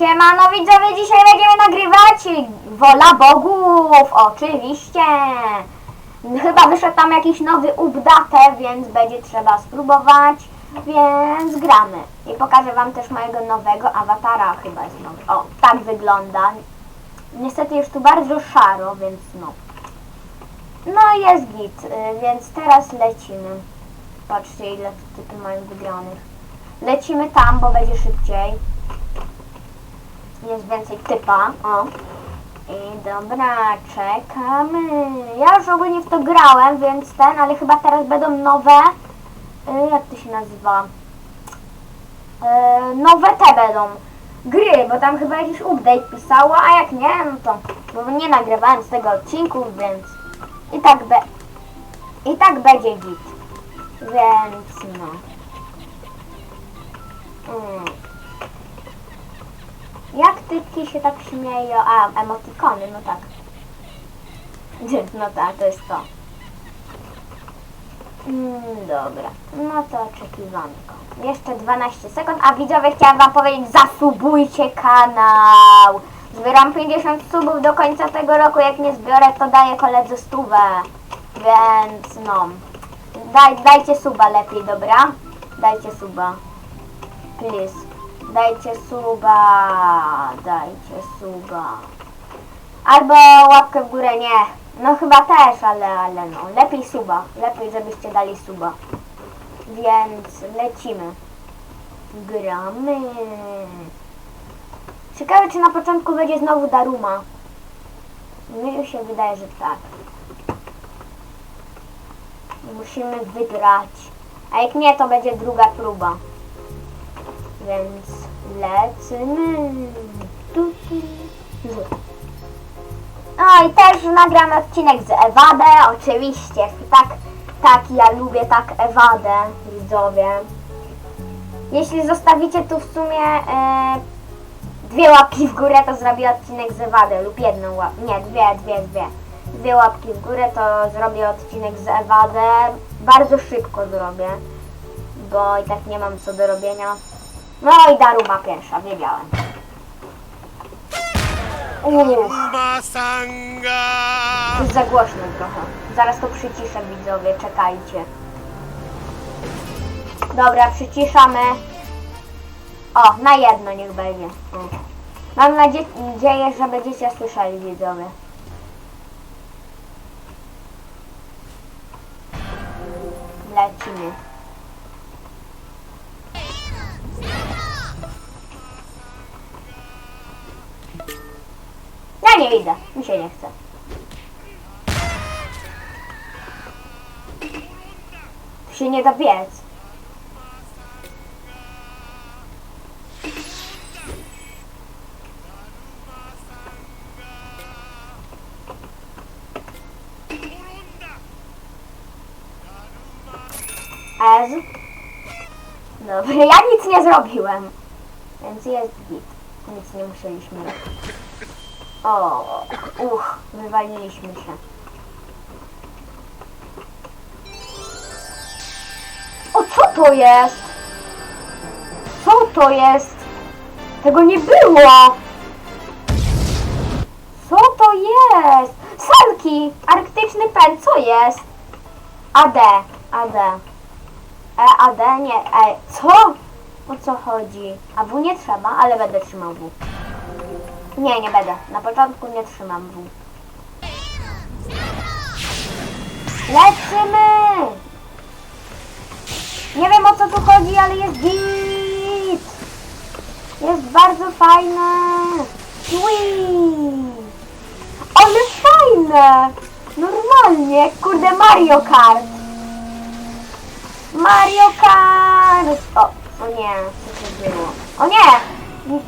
Siemano widzowie, dzisiaj będziemy nagrywać Wola Bogów, oczywiście. Chyba wyszedł tam jakiś nowy update, więc będzie trzeba spróbować, więc gramy. I pokażę wam też mojego nowego awatara, chyba jest nowy. O, tak wygląda. Niestety jest tu bardzo szaro, więc no. No jest git, y, więc teraz lecimy. Patrzcie ile tu typy mają wygranych. Lecimy tam, bo będzie szybciej jest więcej typa. O. I dobra, czekamy. Ja już ogólnie w to grałem, więc ten, ale chyba teraz będą nowe. y, Jak to się nazywa? Y, nowe te będą. Gry, bo tam chyba jakiś update pisało, a jak nie, no to. Bo nie nagrywałem z tego odcinku, więc. I tak be. I tak będzie git. Więc no. Mm. Jak typki się tak śmieją? A, emotikony, no tak. No tak, to jest to. Mm, dobra, no to oczekiwanko. Jeszcze 12 sekund, a widzowie chciałam wam powiedzieć, zasubujcie kanał! Zbieram 50 subów do końca tego roku, jak nie zbiorę, to daję koledze stówę. Więc no, Daj, dajcie suba lepiej, dobra? Dajcie suba. Please. Dajcie suba. Dajcie suba. Albo łapkę w górę, nie. No chyba też, ale, ale no. Lepiej suba. Lepiej, żebyście dali suba. Więc lecimy. Gramy. Ciekawe, czy na początku będzie znowu Daruma. Mi się wydaje, że tak. Musimy wygrać. A jak nie, to będzie druga próba. Więc lecimy. No i też nagram odcinek z Ewadę, oczywiście. Tak, tak, ja lubię tak Ewadę, widzowie. Jeśli zostawicie tu w sumie e, dwie łapki w górę, to zrobię odcinek z Ewadę lub jedną łapkę. Nie, dwie, dwie, dwie. Dwie łapki w górę, to zrobię odcinek z Ewadę. Bardzo szybko zrobię, bo i tak nie mam co do robienia. No i Daruma pierwsza, wiedziałem. Uff. Masanga! Jest za głośno trochę. Zaraz to przyciszę widzowie, czekajcie. Dobra, przyciszamy. O, na jedno niech będzie. Mam nadzie- nadzieję, że będziecie słyszeli widzowie. Lecimy. Nie idę, mi się nie chce. Tu się nie da biec. Ez. Dobra, ja nic nie zrobiłem. Więc jest git. Nic nie musieliśmy. O, uch, wywaliliśmy się. O, co to jest? Co to jest? Tego nie było! Co to jest? Sanki! Arktyczny pen, co jest? AD, AD. E, AD, nie, E, co? O co chodzi? A W nie trzeba, ale będę trzymał W. Nie, nie będę. Na początku nie trzymam W. Lecimy! Nie wiem o co tu chodzi, ale jest git! Jest bardzo fajne! Whee! Ale fajne! Normalnie, kurde Mario Kart! Mario Kart! O, o nie, co się było? O nie!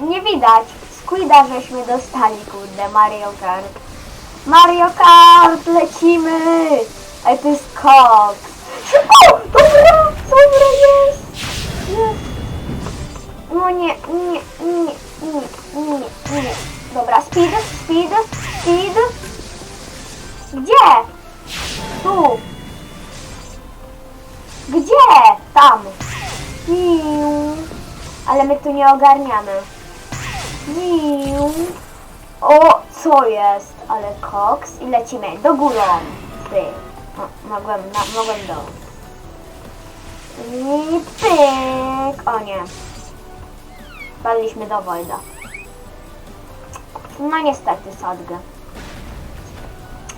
Nie widać. Squida żeśmy dostali, kurde, Mario Kart. Mario Kart, lecimy! Ej, to jest kok. O, dobra, dobra, jest! Jest! No nie, nie, nie, nie, nie, nie. Dobra, speed, speed, speed. Gdzie? Tu. Gdzie? Tam. Ale my tu nie ogarniamy. Wiu. O, co jest? Ale koks i lecimy do górą. Ty. O, mogłem, na, mogłem do. I pyk. O nie. Wpadliśmy do Wojda. No niestety, sadgę.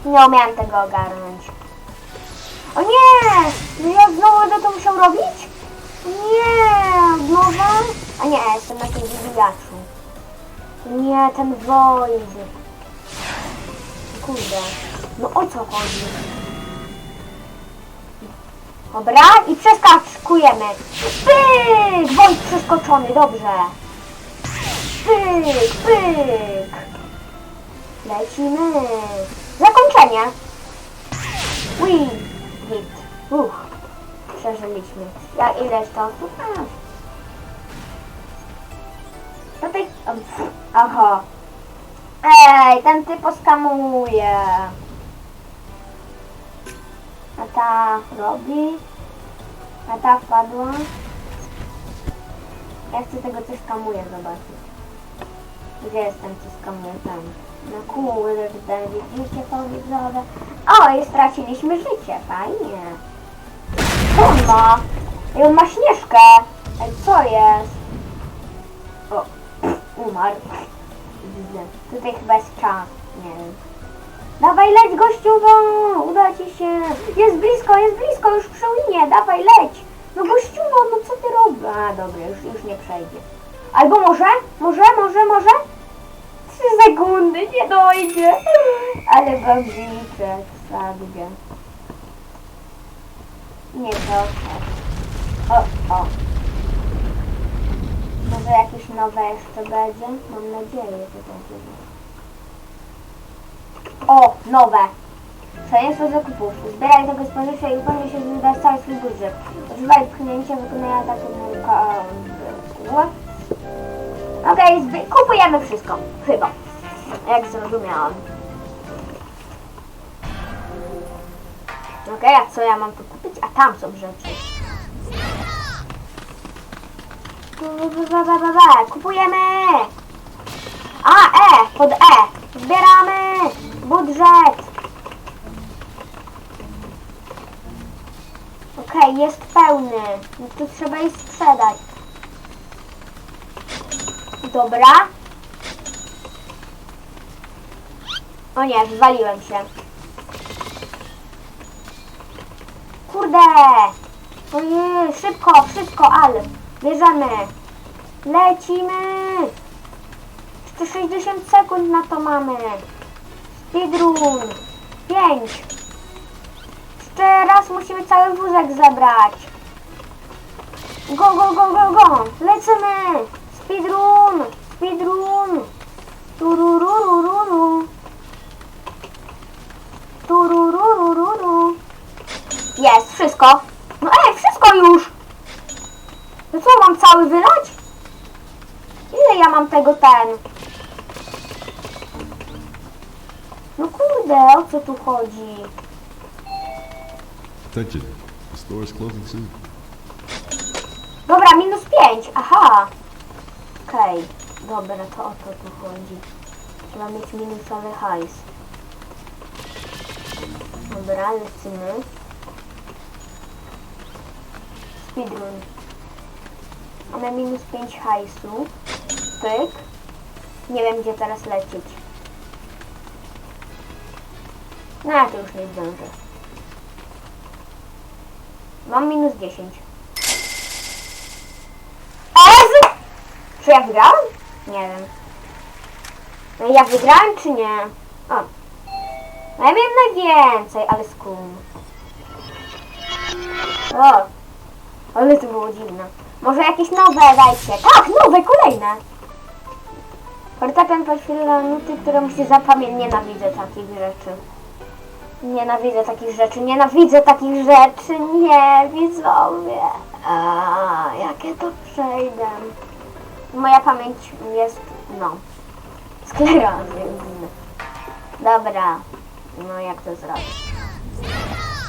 Nie umiałem tego ogarnąć. O nie! No ja znowu będę to musiał robić? Nie! Nowa? A nie, jestem na tym wybijaczu. Nie, ten Void. Kurde. No o co chodzi? Dobra, i przeskaczkujemy. Pyk! Void przeskoczony, dobrze. Pyk, pyk. Lecimy. Zakończenie. Win. Hit. Uch. Przeżyliśmy. Ja ileś to? 15. Co ty... Aha. Ej, ten typ oskamuje. A ta robi. A ta wpadła. Ja chcę tego, co skamuje zobaczyć. Gdzie jestem, co skamuje tam? No kurde, widzicie to widzowie? O, i straciliśmy życie, fajnie. On ma. I on ma śnieżkę. Ej, co jest? O umarł. Tutaj chyba jest czas. Nie wiem. Dawaj, leć gościu! Uda ci się. Jest blisko, jest blisko, już przy linie. Dawaj, leć. No gościu, no, co ty robisz? A, dobra, już, już nie przejdzie. Albo może? Może, może, może? Trzy sekundy, nie dojdzie. Ale bambiczek, sadgę. Nie proszę. O, o. Może jakieś nowe jeszcze będzie? Mam nadzieję, że będzie. O, nowe. Przejęcie zakupów. Zbieraj tego spożywcza i upewnij się, że wydasz cały swój budżet. Używaj pchnięcia, wykonaj atak na Okej, zby- kupujemy wszystko. Chyba. Jak zrozumiałam. Okej, a co ja mam tu kupić? A tam są rzeczy. Kupujemy! A, E! Pod E! Zbieramy! Budżet! Okej, jest pełny. No to trzeba je sprzedać. Dobra. O nie, wywaliłem się. Kurde! Ojej, szybko, szybko, ale bierzemy. Lecimy! Jeszcze 60 sekund na to mamy. Speedrun. 5. Jeszcze raz musimy cały wózek zebrać. Go, go, go, go, go. Lecimy. Speedrun. Speedrun. Turururururu. Turururururu. Jest, wszystko. No ej, wszystko już. No co, mam cały wylać? Ile ja mam tego ten? No kurde, o co tu chodzi? Attention, the store is closing soon. Dobra, minus 5, aha. Okej, dobra, to o to tu chodzi. Trzeba mieć minusowy hajs. Dobra, lecimy. Speedrun. Mamy minus 5 hajsu. Pyk. Nie wiem, gdzie teraz lecieć. No, ja to już nie zdążę. Mam minus 10. Ez! Czy ja wygrałem? Nie wiem. No ja wygrałem czy nie? O. No ja miałem najwięcej, ale skum. O. Ale to było dziwne. Może jakieś nowe dajcie. Tak, nowe, kolejne. Fortepian podświetla nuty, które musi zapamiętać. Nienawidzę takich rzeczy. Nienawidzę takich rzeczy, nienawidzę takich rzeczy, nie, widzowie. A, jakie to przejdę. Moja pamięć jest, no, sklerozy. Dobra, no jak to zrobić?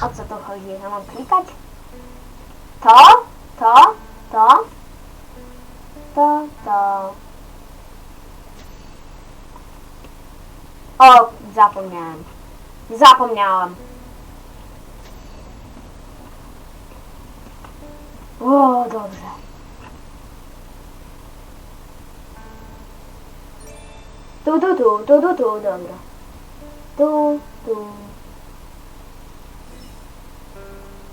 O co tu chodzi, że mam klikać? To, to, to, to, to. O, zapomniałem. Zapomniałam. O, dobrze. Tu, tu, tu, tu, tu, tu, dobra. Tu, tu.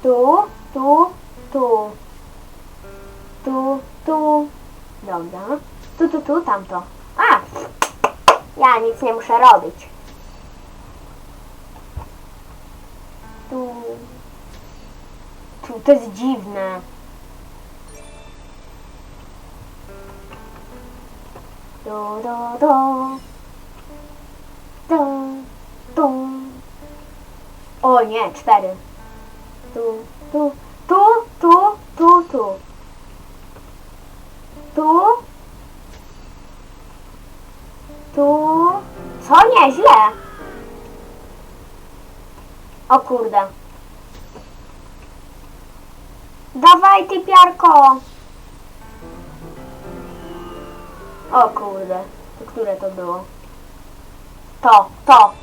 Tu, tu, tu. Tu, tu. Dobra. Tu, tu, tu, tamto. A! Ja nic nie muszę robić. Tu. Tu, to jest dziwne. Do, do, do. Do, do. O nie, cztery. Tu, tu, tu, tu, tu, tu. Tu. Tu. Co? Nieźle. O kurde. Dawaj ty piarko. O kurde. To które to było? To, to.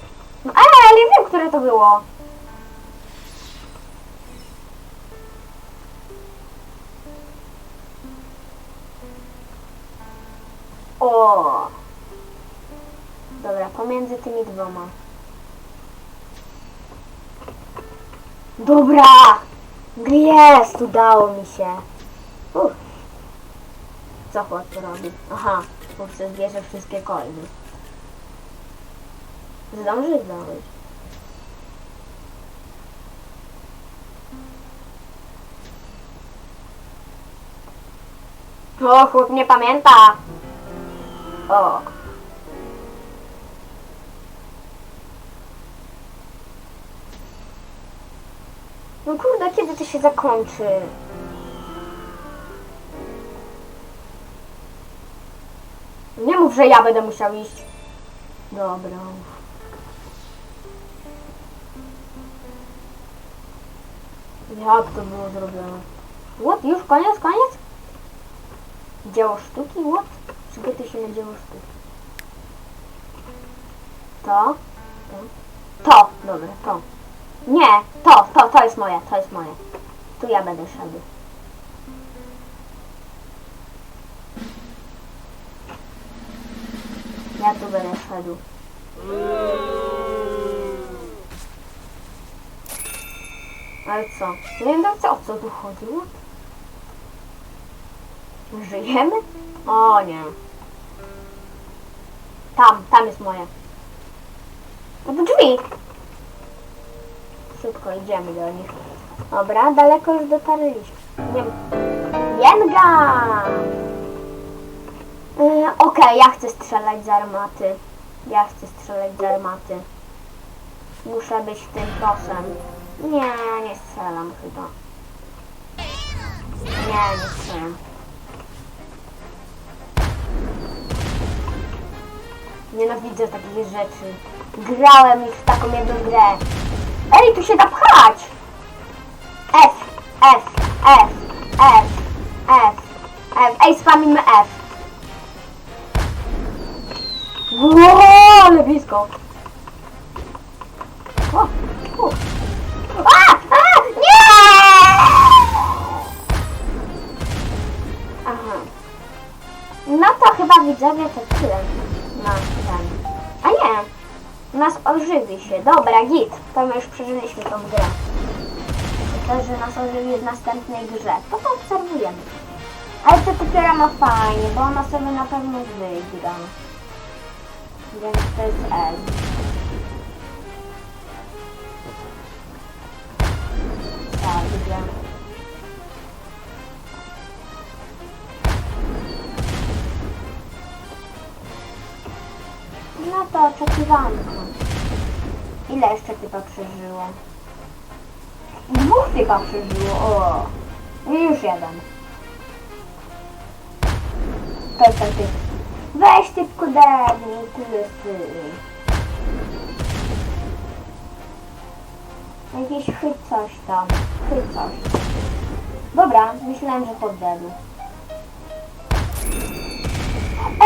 No, ale wiem, które to było. Pomiędzy tymi dwoma. Dobra! Jest! Udało mi się. Uff. Co chłop to robi? Aha, chłopcy zbierze wszystkie coiny. Zdąży zdążyć. O, chłop nie pamięta. O. No kurde, kiedy to się zakończy? Nie mów, że ja będę musiał iść. Dobra. Jak to było zrobione? What? Już koniec, koniec? Dzieło sztuki? What? Przygotuj się na dzieło sztuki. To? To? To, dobra, to. Nie, to, to, to jest moje, to jest moje. Tu ja będę szedł. Ja tu będę szedł. Ale co? Nie wiem co, o co tu chodziło? Żyjemy? O nie. Tam, tam jest moje. No drzwi. Szybko idziemy do nich. Dobra, daleko już dotarliśmy. Nie Jenga! Yy, Okej, ja chcę strzelać z armaty. Ja chcę strzelać z armaty. Muszę być tym prosem. Nie, nie strzelam chyba. Nie, nie strzelam. Nienawidzę takich rzeczy. Grałem w taką jedną grę. Ej, tu się da pchać! F, F, F, F, F, F. Ej, spamimy F. Wow, ale blisko. O, nie! Aha. No to chyba widzowie to tyle nie, nas ożywi się. Dobra, git. To my już przeżyliśmy tą grę. To, że nas ożywi w następnej grze. To to obserwujemy. Ale to dopiero ma fajnie, bo ona sobie na pewno wygra. Więc to jest L. Ile jeszcze typa przeżyło? Dwóch typa przeżyło, o. I już jeden. To jest ten typ. Weź typku debnij, tu jest ty. Jakiś chyt coś tam. Chyt coś. Dobra, myślałem, że poddedł.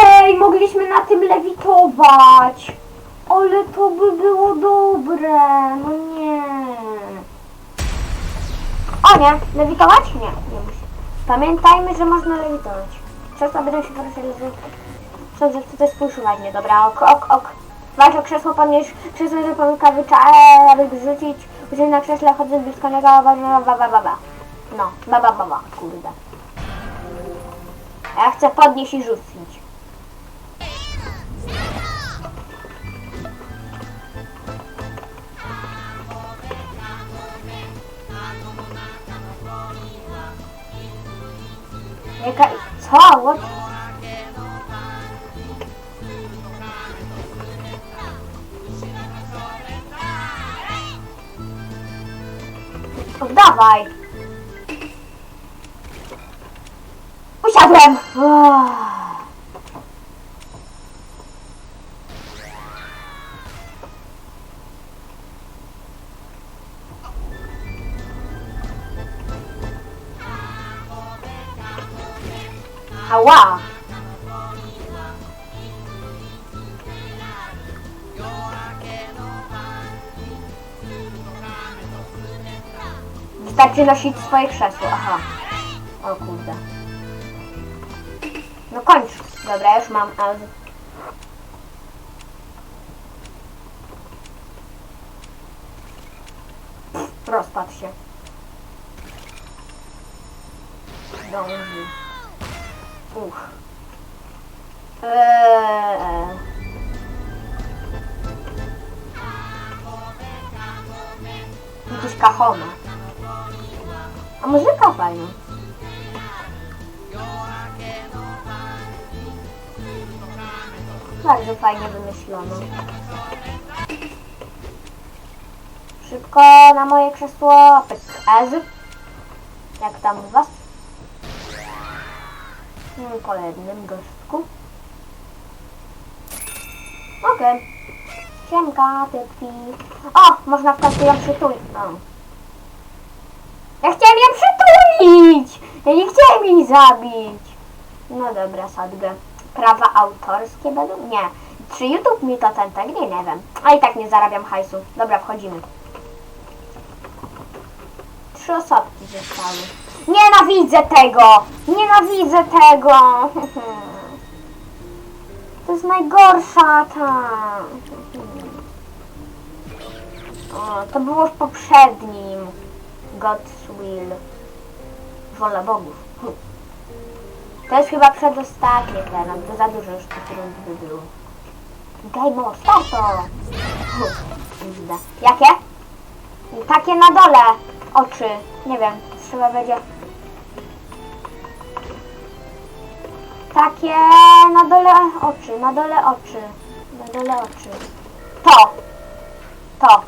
Ej, mogliśmy na tym lewitować. Ale to by było dobre. No nie. O nie, lewitować? Nie, nie musi. Pamiętajmy, że można lewitować. Krzesła będą się poruszyć, że... Sądzę, że to jest puszować nie. Dobra, ok, ok, ok. Walcz o krzesło, podnieś krzesło do pomyka wyczaje, aby zrzucić. Usiądź na krześle, chodząc blisko niego, ba, ba, ba, ba, ba. No, ba, ba, ba, ba, kurde. Ja chcę podnieść i rzucić. Jaka... Co? What? Oddawaj! Usiadłem! Uff. Ała! Wystarczy nosić swoje krzesło, aha. O kurde. No kończ. Dobra, już mam Uch. Eee. Jakieś kachona. A muzyka fajna. Bardzo fajnie wymyślono. Szybko na moje krzesło. Ez. Jak tam u was? Po jednym gostku. Okej. Siemka, typki. O, można w końcu ją przytulić. Ja chciałem ją przytulić! Ja nie chciałem jej zabić. No dobra, sadgę. Prawa autorskie będą? Nie. Czy YouTube mi to ten tak? Nie, nie wiem. A i tak nie zarabiam hajsu. Dobra, wchodzimy. Trzy osobki zostały. Nienawidzę tego! Nienawidzę tego! To jest najgorsza ta. O, to było w poprzednim. God's Will. Wola bogów. To jest chyba przedostatnie teraz, bo za dużo już tych rund by było. Game starto! Kurde. Jakie? Takie na dole oczy. Nie wiem, trzeba będzie... Takie na dole oczy, na dole oczy, na dole oczy. To! To!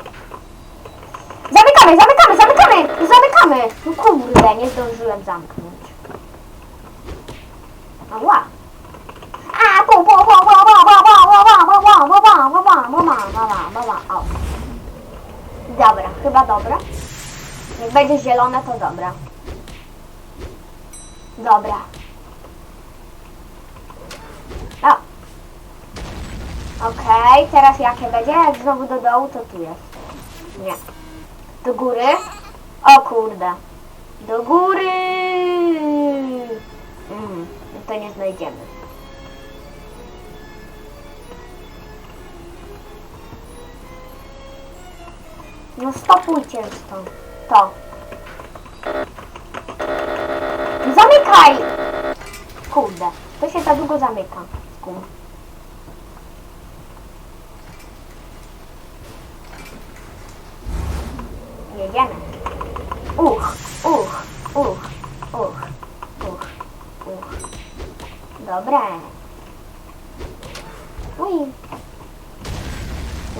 Zamykamy, zamykamy, zamykamy! Zamykamy! No kurde, nie zdążyłem zamknąć. Ała! A, pu, pu, pu, pu, pu, pu, pu, pu, pu, pu, pu, pu, pu, pu, pu, pu, pu, pu, pu, o. Dobra, chyba dobra. Jak będzie zielone, to dobra. Dobra. Okej, teraz jakie będzie? Jak znowu do dołu, to tu jest. Nie. Do góry? O kurde. Do góry! Mm, no to nie znajdziemy. No stopujcie to. To. Zamykaj! Kurde, to się za długo zamyka. Kum. Jedziemy. Uch, uch, uch, uch, uch, uch. Dobre. Uj.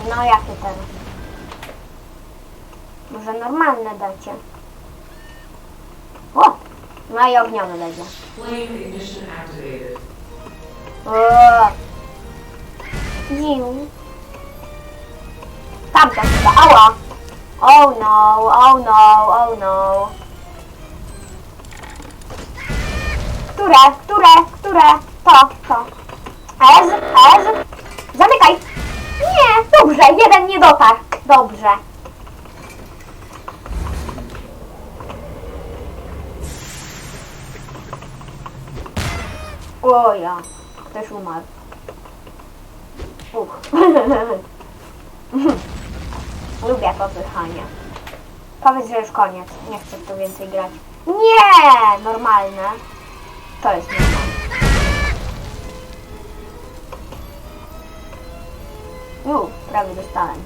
No jakie teraz? Może normalne dacie. O! No i ognione będzie. Flame ignition activated. O! Ziu. Tamta chyba, ała! Oh no, oh no, oh no. Które, które, które? To, to. Ez, ez. Zamykaj. Nie, dotarł. Dobrze. O ja, ktoś umarł. Uch. Lubię to pychanie. Powiedz, że już koniec. Nie chcę to więcej grać. Nie! Normalne. To jest normalne. Uuu, prawie dostałem.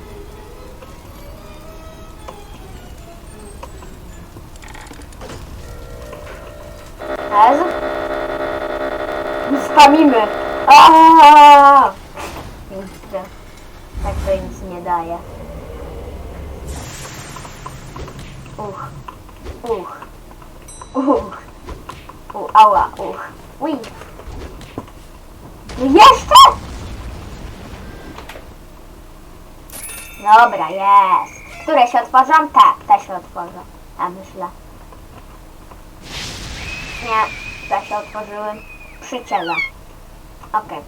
Ez? Spamimy. Aaaa! Kurczę. Tak to nic nie daje. Uch. Uch. Uch. U, ała, uch. Uj. No jeszcze? Dobra, jest. Które się otworzą? Tak, te się otworzą. Ja myślę. Nie, te się otworzyły. Przyciele. Okej.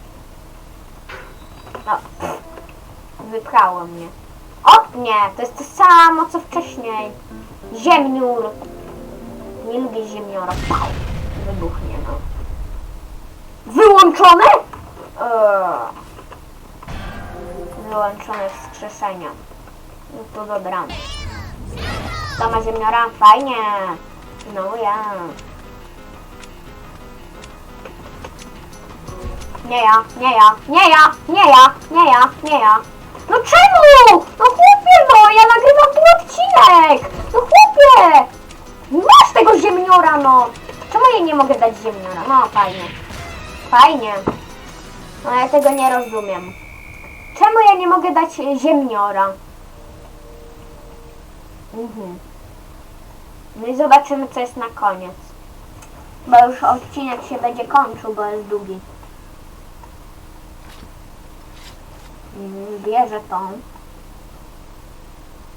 No. Wypchało mnie. O, nie, to jest to samo, co wcześniej. Ziemniur. Nie lubię ziemniora. Pał. Wybuchnie, no. Wyłączone? Eee. Wyłączone wskrzeszenia. No to dobra. To ma ziemniora? Fajnie. No ja. Nie ja, nie ja, nie ja, nie ja, nie ja, nie ja. No czemu? No chłopie no, ja nagrywam ten odcinek. No chłopie. Masz tego ziemniora no. Czemu jej nie mogę dać ziemniora? No fajnie. Fajnie. No ja tego nie rozumiem. Czemu ja nie mogę dać ziemniora? Mhm. No i zobaczymy co jest na koniec. Bo już odcinek się będzie kończył, bo jest długi. Mhm, Bierze to.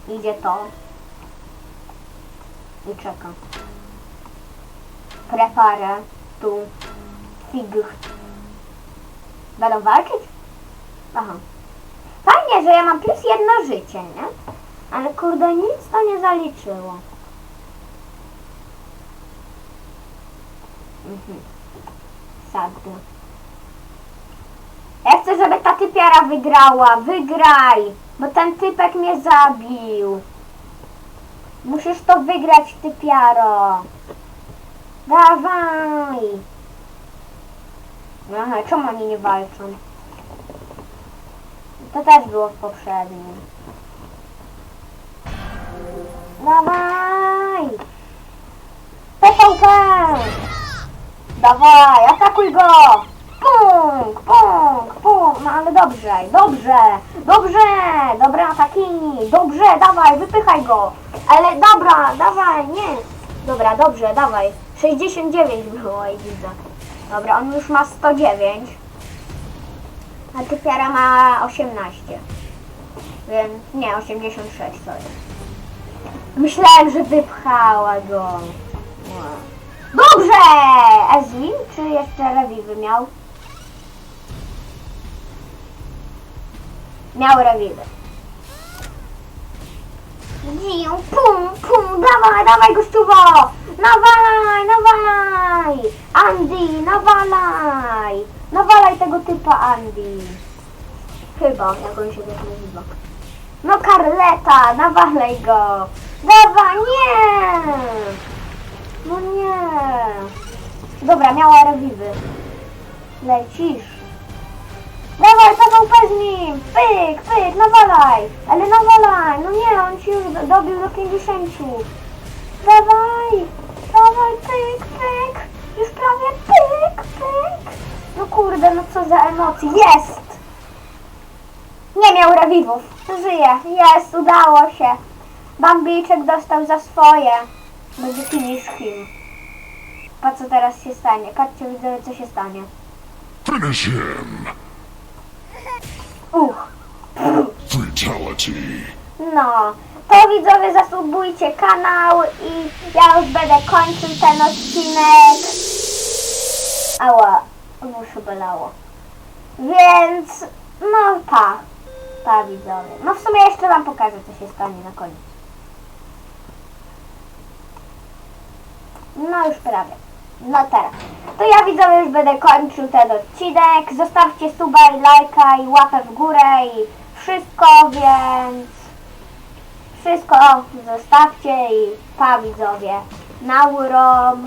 Idzie to. I czeka. Preparę. Tu. Fig. Będą walczyć? Aha. Fajnie, że ja mam plus jedno życie, nie? Ale kurde, nic to nie zaliczyło. Mhm. Sadne. Chcę, żeby ta typiara wygrała. Wygraj! Bo ten typek mnie zabił. Musisz to wygrać, typiaro. Dawaj! Aha, czemu oni nie walczą? To też było w poprzednim. Dawaj! PvP! Dawaj, atakuj go! Punk, punk, punk! No ale dobrze, dobrze, dobrze! Dobre ataki! Dobrze, dawaj, wypychaj go! Ale dobra, dawaj, nie! Dobra, dobrze, dawaj. 69 było i widzę. Dobra, on już ma 109. A typiara ma 18. Więc nie, 86 sorry. Myślałem, że wypchała go. Dobrze! Ezli, czy jeszcze rewiwy miał? Miał rewiwy. Dziu, pum, pum, dawaj, dawaj gościuwo! Nawalaj, nawalaj! Andy, nawalaj! Nawalaj tego typa Andy. Chyba, jak on się tak nazywa. No Karleta, nawalaj go! Dawaj, nie! No nie! Dobra, miała rewiwy. Lecisz. Dawaj, PvP z nim! Pyk, pyk, nawalaj! Ale nawalaj! No nie, on ci już do- dobił do 50. Dawaj! Dawaj, pyk, pyk! Już prawie pyk, pyk! No kurde, no co za emocje. Jest! Nie miał rewiwów. Żyje. Jest, udało się. Bambiczek dostał za swoje. Będzie finish him. Patrz co teraz się stanie. Patrzcie widzowie co się stanie. Finish him! Uch. Fatality! No, to widzowie zasubujcie kanał i ja już będę kończył ten odcinek. Ała, w uszy bolało. Więc, no pa. Pa widzowie. No w sumie jeszcze wam pokażę, co się stanie na koniec. No już prawie. No teraz. To ja widzowie już będę kończył ten odcinek. Zostawcie suba i lajka i łapę w górę i wszystko, więc wszystko zostawcie i pa widzowie. Naurom.